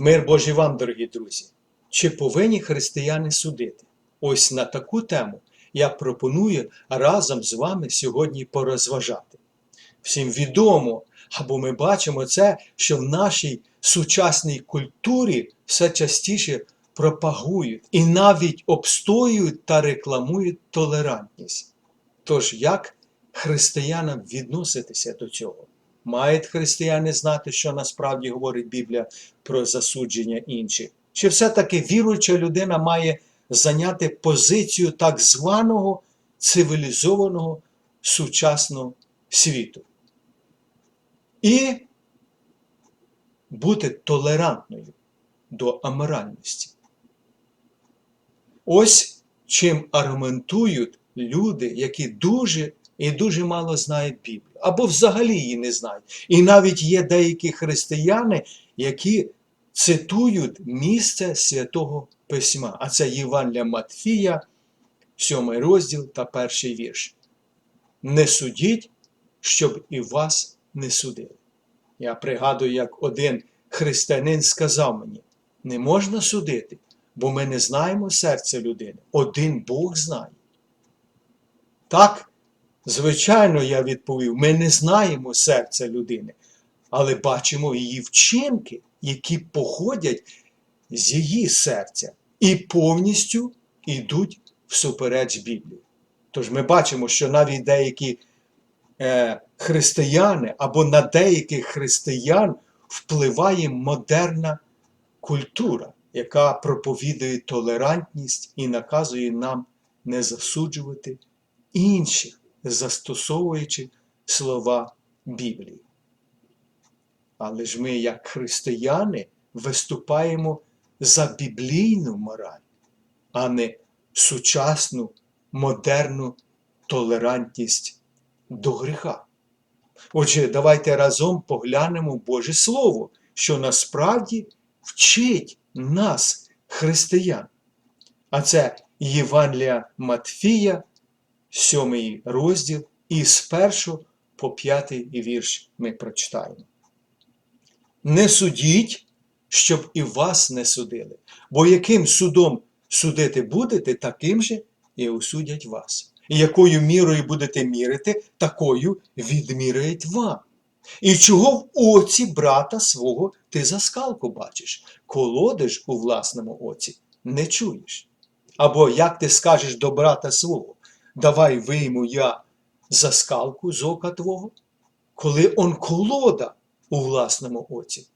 Мир Божий вам, дорогі друзі. Чи повинні християни судити? Ось на таку тему я пропоную разом з вами сьогодні порозважати. Всім відомо, або ми бачимо це, що в нашій сучасній культурі все частіше пропагують і навіть обстоюють та рекламують толерантність. Тож як християнам відноситися до цього? Мають християни знати, що насправді говорить Біблія про засудження інших? Чи все-таки віруюча людина має зайняти позицію так званого цивілізованого сучасного світу? І бути толерантною до аморальності. Ось чим аргументують люди, які дуже і дуже мало знають Біблію, або взагалі її не знають. І навіть є деякі християни, які цитують місце святого Письма, а це Євангелія Матфія, 7 розділ та перший вірш. Не судіть, щоб і вас не судили. Я пригадую, як один християнин сказав мені: не можна судити, бо ми не знаємо серця людини. Один Бог знає. Так, звичайно, я відповів: ми не знаємо серця людини, але бачимо її вчинки, які походять з її серця і повністю йдуть всупереч Біблії. Тож ми бачимо, що навіть деякі е, християни або на деяких християн впливає модерна культура, яка проповідує толерантність і наказує нам не засуджувати інших, застосовуючи слова Біблії. Але ж ми, як християни, виступаємо за біблійну мораль, а не сучасну модерну толерантність до гріха. Отже, давайте разом поглянемо Боже Слово, що насправді вчить нас, християн. А це Євангелія Матфія, 7 розділ, і з 1 по 5 вірш ми прочитаємо. Не судіть, щоб і вас не судили, бо яким судом судити будете, таким же і осудять вас. І якою мірою будете мірити, такою відміряють вам. І чого в оці брата свого ти за скалку бачиш, колодиш у власному оці не чуєш. Або як ти скажеш до брата свого, давай вийму я за скалку з ока твого, коли он колода у власному оці.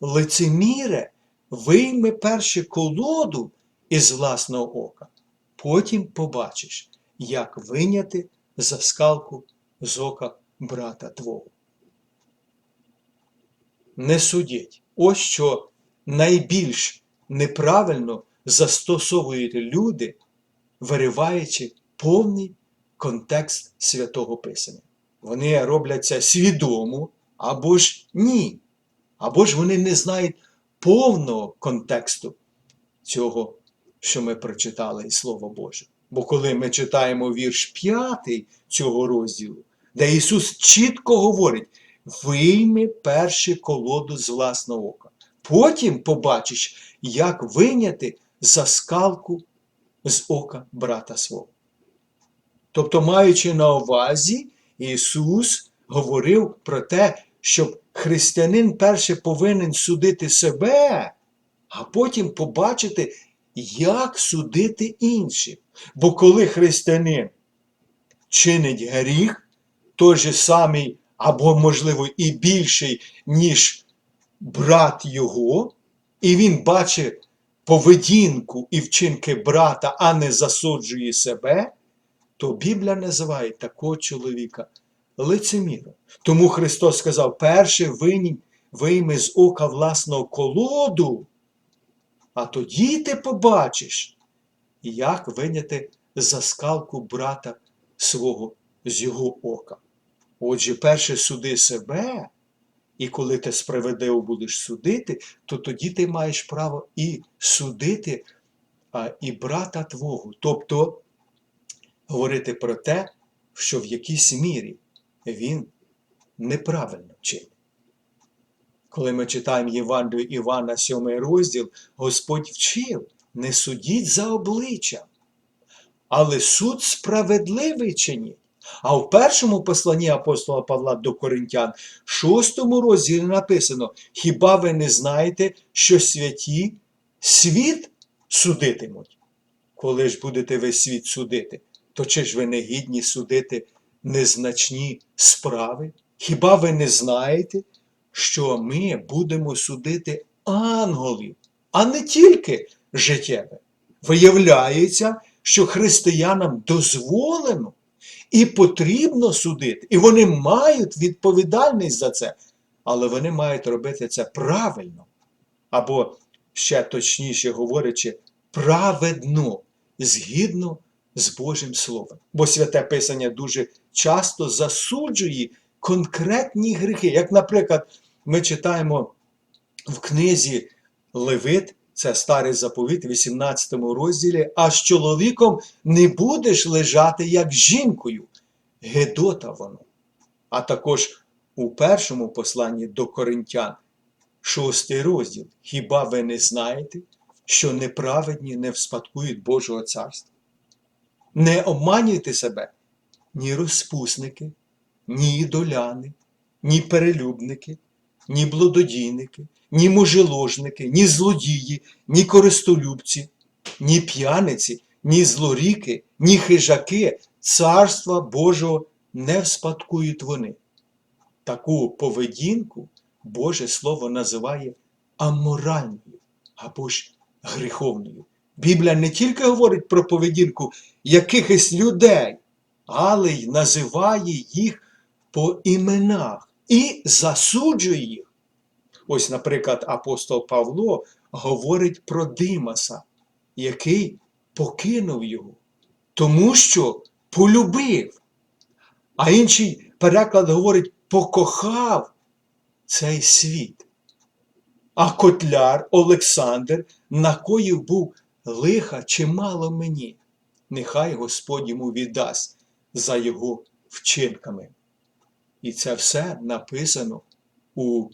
Лицеміре, вийми перше колоду із власного ока, потім побачиш, як виняти за скалку з ока брата твого. Не судіть. Ось що найбільш неправильно застосовують люди, вириваючи повний контекст святого Писання. Вони роблять це свідомо або ж ні. Або ж вони не знають повного контексту цього, що ми прочитали із Слова Боже. Бо коли ми читаємо вірш 5 цього розділу, де Ісус чітко говорить: вийми перше колоду з власного ока. Потім побачиш, як виняти заскалку з ока брата свого. Тобто, маючи на увазі, Ісус говорив про те, щоб християнин перше повинен судити себе, а потім побачити, як судити інших. Бо коли християнин чинить гріх, той же самий, або, можливо, і більший, ніж брат його, і він бачить поведінку і вчинки брата, а не засуджує себе, то Біблія називає такого чоловіка лицеміром. Тому Христос сказав: перше винь, вийми з ока власного колоду, а тоді ти побачиш, як виняти заскалку брата свого з його ока. Отже, перше суди себе, і коли ти справедливо будеш судити, то тоді ти маєш право і судити і брата твого. Тобто говорити про те, що в якійсь мірі він неправильно чинить. Коли ми читаємо Євангелію Івана, 7 розділ, Господь вчив, не судіть за обличчям, але суд справедливий чиніть. А в першому посланні апостола Павла до Коринтян, шостому розділі написано: Хіба ви не знаєте, що святі світ судитимуть? Коли ж будете ви світ судити, то чи ж ви не гідні судити незначні справи? Хіба ви не знаєте, що ми будемо судити ангелів, а не тільки життєве? Виявляється, що християнам дозволено і потрібно судити, і вони мають відповідальність за це, але вони мають робити це правильно. Або, ще точніше говорячи, праведно, згідно з Божим Словом. Бо святе Писання дуже часто засуджує конкретні гріхи. Як, наприклад, ми читаємо в книзі Левит, це старий заповіт, 18 розділі, а з чоловіком не будеш лежати як жінкою. Гедота воно. А також у першому посланні до Коринтян, шостий розділ. Хіба ви не знаєте, що неправедні не вспадкують Божого царства? Не обманюйте себе ні розпусники, ні ідоляни, ні перелюбники, ні блудодійники, ні мужеложники, ні злодії, ні користолюбці, ні п'яниці, ні злоріки, ні хижаки царства Божого не вспадкують вони. Таку поведінку Боже Слово називає аморальною або ж гріховною. Біблія не тільки говорить про поведінку якихось людей, але й називає їх по іменах і засуджує їх. Ось, наприклад, апостол Павло говорить про Димаса, який покинув його, тому що полюбив. А інший переклад говорить, покохав цей світ. А котляр Олександр накоїв був лиха чимало мені. Нехай Господь йому віддасть за його вчинками. І це все написано у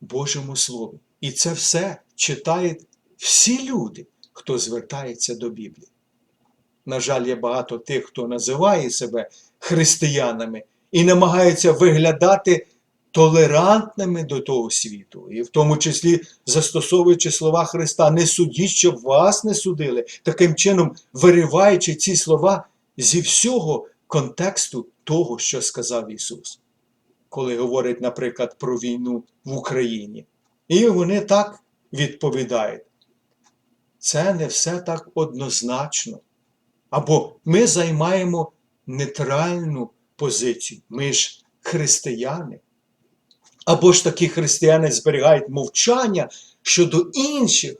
Божому Слові. І це все читають всі люди, хто звертається до Біблії. На жаль, є багато тих, хто називає себе християнами і намагаються виглядати толерантними до того світу, і в тому числі застосовуючи слова Христа, не судіть, щоб вас не судили, таким чином вириваючи ці слова зі всього контексту того, що сказав Ісус, коли говорить, наприклад, про війну в Україні. І вони так відповідають. Це не все так однозначно. Або ми займаємо нейтральну позицію. Ми ж християни. Або ж такі християни зберігають мовчання щодо інших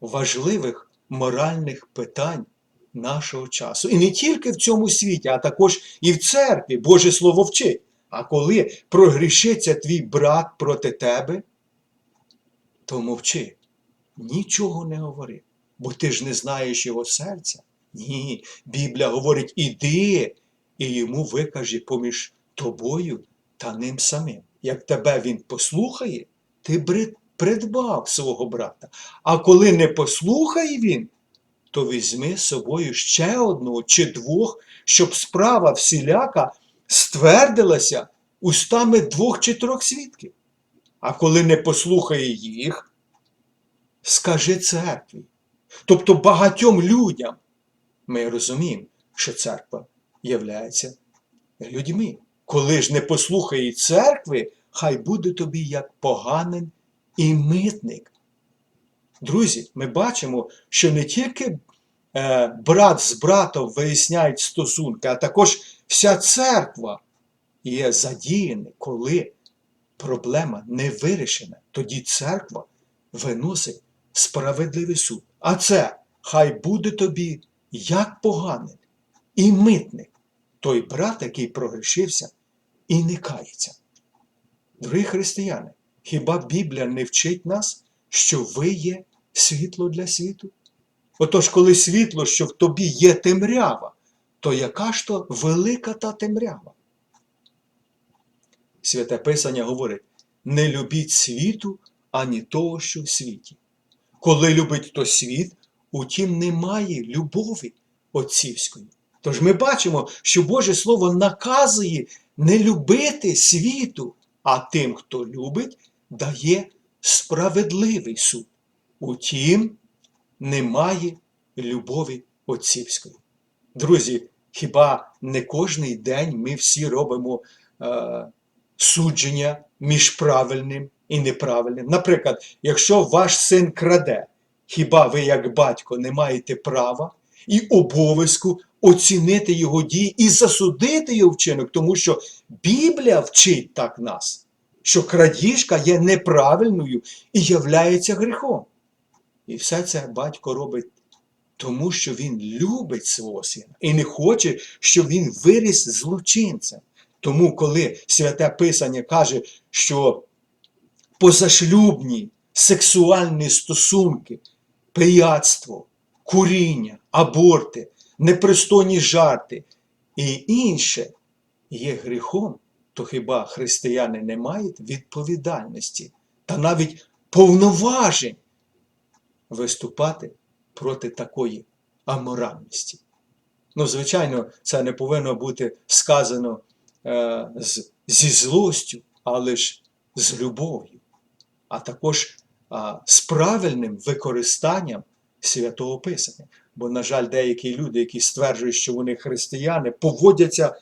важливих моральних питань нашого часу. І не тільки в цьому світі, а також і в церкві Боже Слово вчить. А коли прогрішиться твій брат проти тебе, то мовчи, нічого не говори, бо ти ж не знаєш його серця. Ні, Біблія говорить: іди і йому викажи поміж тобою та ним самим. Як тебе він послухає, ти придбав свого брата. А коли не послухає він, то візьми з собою ще одного чи двох, щоб справа всіляка ствердилася устами двох чи трьох свідків. А коли не послухає їх, скажи церкві. Тобто багатьом людям ми розуміємо, що церква являється людьми. Коли ж не послухає церкви, хай буде тобі як поганин і митник. Друзі, ми бачимо, що не тільки е, брат з братом виясняють стосунки, а також вся церква є задіяна, коли проблема не вирішена. Тоді церква виносить справедливий суд. А це хай буде тобі як поганин і митник, той брат, який прогрішився і не кається. Дорогі християни, хіба Біблія не вчить нас, що ви є світло для світу? Отож, коли світло, що в тобі є темрява, то яка ж то велика та темрява? Святе Писання говорить: не любіть світу, ані того, що в світі. Коли любить хто світ, утім немає любові отцівської. Тож ми бачимо, що Боже Слово наказує не любити світу, а тим, хто любить, дає справедливий суд. Утім, немає любові отцівської. Друзі, хіба не кожний день ми всі робимо е, судження між правильним і неправильним? Наприклад, якщо ваш син краде, хіба ви, як батько, не маєте права і обов'язку оцінити його дії і засудити його вчинок, тому що Біблія вчить так нас, що крадіжка є неправильною і являється гріхом. І все це батько робить тому, що він любить свого сина і не хоче, щоб він виріс злочинцем. Тому, коли святе Писання каже, що позашлюбні сексуальні стосунки, пияцтво, куріння, аборти, непристойні жарти і інше є гріхом, то хіба християни не мають відповідальності та навіть повноважень виступати проти такої аморальності? Ну, звичайно, це не повинно бути сказано е, з, зі злостю, але ж з любов'ю, а також а, з правильним використанням святого Писання. Бо, на жаль, деякі люди, які стверджують, що вони християни, поводяться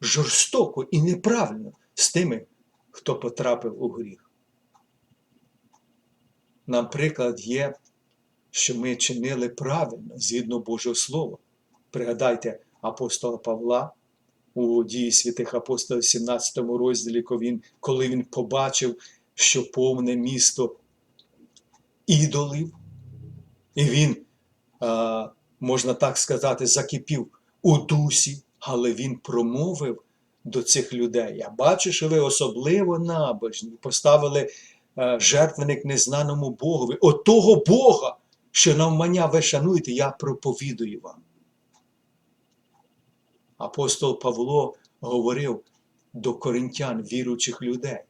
жорстоко і неправильно з тими, хто потрапив у гріх. Нам приклад є, що ми чинили правильно згідно Божого Слова. Пригадайте апостола Павла у дії святих апостолів, 17 розділі, коли він, побачив, що повне місто ідолів, і він, можна так сказати, закипів у дусі, але він промовив до цих людей. Я бачу, що ви особливо набожні, поставили е, жертвенник незнаному Богові. От того Бога, що навмання ви шануєте, я проповідую вам. Апостол Павло говорив до коринтян, віруючих людей.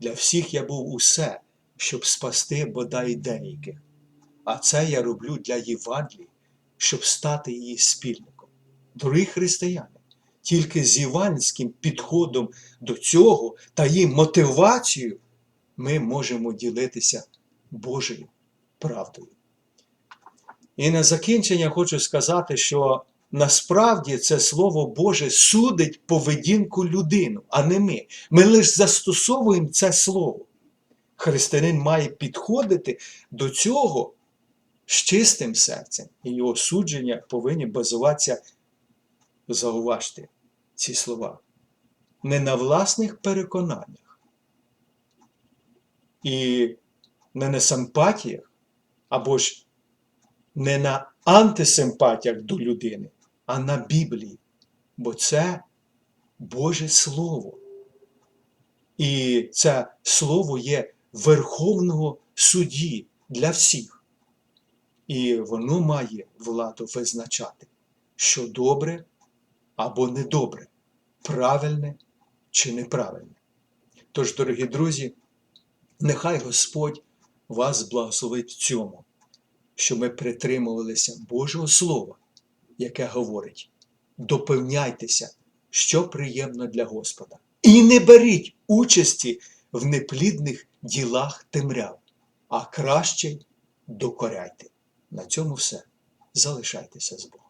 Для всіх я був усе, щоб спасти бодай деяких. А це я роблю для Євангелії, щоб стати її спільником. Дорогі християни, тільки з євангельським підходом до цього та її мотивацією ми можемо ділитися Божою правдою. І на закінчення хочу сказати, що насправді це Слово Боже судить поведінку людину, а не ми. Ми лише застосовуємо це слово. Християнин має підходити до цього з чистим серцем, і його судження повинні базуватися, зауважте ці слова, не на власних переконаннях і не на симпатіях, або ж не на антисимпатіях до людини, а на Біблії. Бо це Боже Слово. І це слово є Верховного судді для всіх. І воно має владу визначати, що добре або недобре, правильне чи неправильне. Тож, дорогі друзі, нехай Господь вас благословить в цьому, що ми притримувалися Божого Слова, яке говорить: допевняйтеся, що приємно для Господа. І не беріть участі в неплідних ділах темряв, а краще докоряйте. На цьому все. Залишайтеся з Богом.